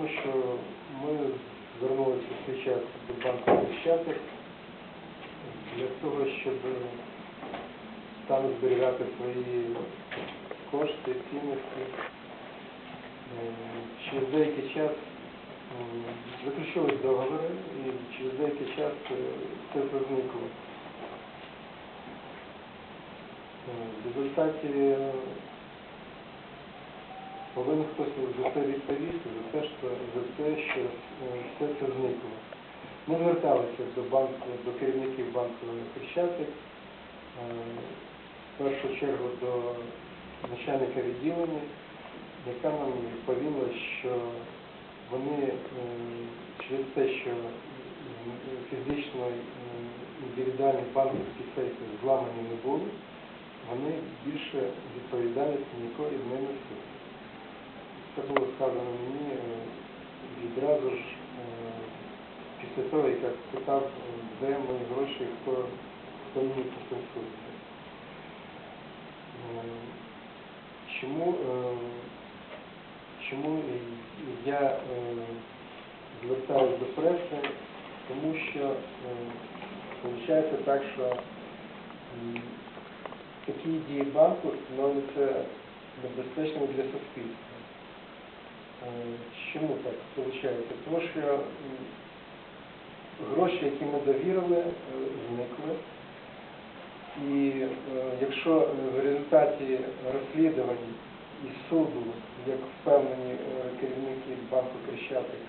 тому, що ми звернулися в свій до банку Хрещатик для того, щоб там зберігати свої кошти, цінності. Е, Через деякий час заключились договори і через деякий час е, все це зникло. Е, В результаті е, повинен хтось за це відповісти, за те, що, за те, що е, все це зникло. Ми зверталися до банку, до керівників банку Хрещатик, е, в першу чергу до начальника відділення, яка нам відповіла, що вони е, через те, що фізично індивідуальні банківські сейфи зламані не були, вони більше відповідальності нікої не несуть. Це було сказано мені е, відразу ж е, після того, як я спитав, е, де мої гроші, хто, хто мені компенсується. Е, Чому, чому я звертаюся до преси? Тому що виходить так, що такі дії банку становляться небезпечними для суспільства. Чому так виходить? Тому що гроші, які ми довірили, е, зникли. І е, якщо в результаті розслідувань і суду, як впевнені е, керівники банку Крещатик,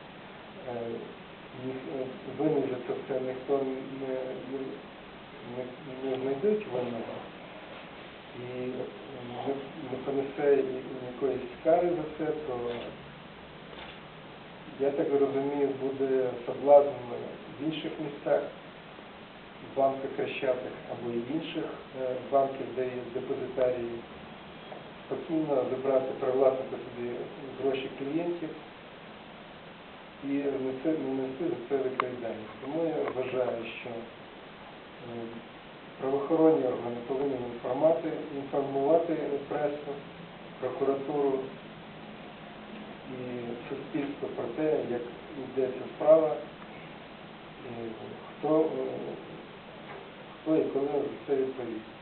ні- е, за це все ніхто не, не, не, знайдуть винного і не, не понесе якоїсь кари за це, то я так розумію, буде соблазн в інших містах банка Хрещатик або і інших е, банків, де є депозитарії, спокійно забрати, привласнити собі гроші клієнтів і не нести за це відповідальність. Тому я вважаю, що е, правоохоронні органи повинні інформати, інформувати пресу, прокуратуру і суспільство про те, як йдеться справа, хто, е, хто і коли це відповість.